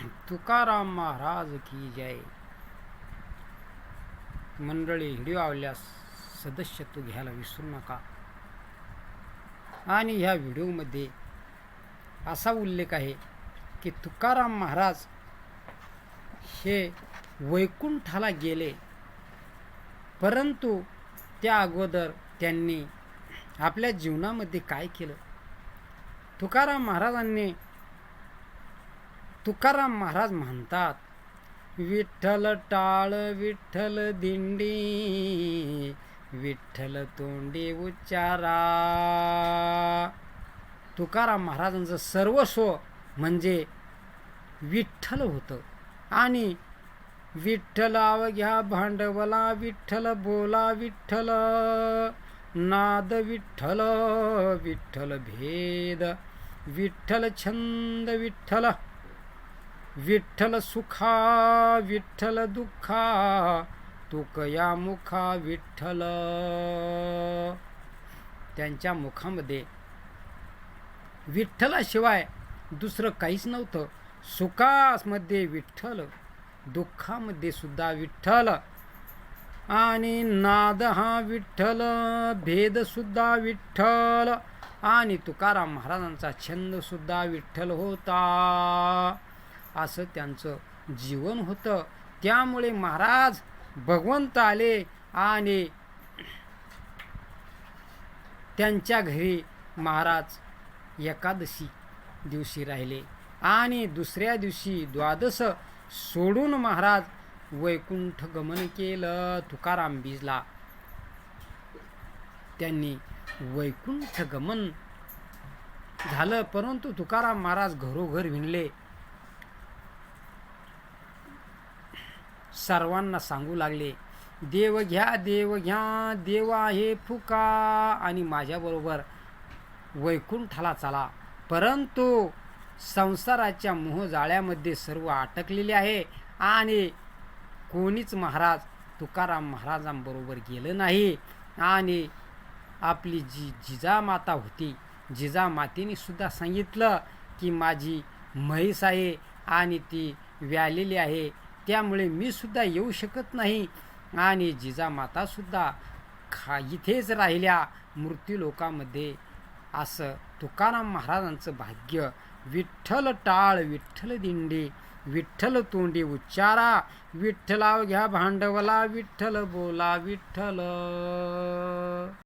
तुकाराम महाराज की जय. मंडळी व्हिडिओ आवल्यास सदस्यत्व घ्यायला विसरू नका. आणि ह्या व्हिडिओमध्ये असा उल्लेख आहे की तुकाराम महाराज हे वैकुंठाला गेले. परंतु त्या अगोदर त्यांनी आपल्या जीवनामध्ये काय केलं? तुकाराम महाराजांनी तुकाराम महाराज म्हणतात विठ्ठल टाळ विठ्ठल दिंडी विठ्ठल तोंडी उच्चारा. तुकाराम महाराजांचं सर्वस्व म्हणजे विठ्ठल होतं. आणि विठ्ठल अवघ्या भांडवला विठ्ठल बोला विठ्ठल नाद विठ्ठल विठ्ठल भेद विठ्ठल छंद विठ्ठल. विठ्ठल सुखा विठ्ठल दुःखा तुकया मुखा विठ्ठल. त्यांच्या मुखामध्ये विठ्ठलाशिवाय दुसरं काहीच नव्हतं. सुखामध्ये विठ्ठल दुःखामध्ये सुद्धा विठ्ठल. आणि नाद हा विठ्ठल भेदसुद्धा विठ्ठल. आणि तुकाराम महाराजांचा छंदसुद्धा विठ्ठल होता. असं त्यांचं जीवन होतं. त्यामुळे महाराज भगवंत आले आणि त्यांच्या घरी महाराज एकादशी दिवशी राहिले आणि दुसऱ्या दिवशी द्वादश सोडून महाराज वैकुंठ गमन केलं तुकाराम बीजला. त्यांनी वैकुंठ गमन झालं परंतु तुकाराम महाराज घरोघर विणले. सर्वांना सांगू लागले देव घ्या देव घ्या देव आहे फुका. आणि माझ्याबरोबर वैकुंठाला चला. परंतु संसाराच्या मोहजाळ्यामध्ये सर्व अटकलेले आहे आणि कोणीच महाराज तुकाराम महाराजांबरोबर गेलं नाही. आणि आपली जी जिजामाता होती जिजामातेने सुद्धा सांगितलं की माझी म्हैस आहे आणि ती व्यालेली आहे. त्यामुळे मी सुद्धा येऊ शकत नाही. आणि जिजामातासुद्धा खा इथेच राहिल्या मृत्यूलोकामध्ये असं तुकाराम महाराजांचं भाग्य. विठ्ठल टाळ विठ्ठल दिंडी विठ्ठल तोंडी उच्चारा विठ्ठलाव घ्या भांडवला विठ्ठल बोला विठ्ठल.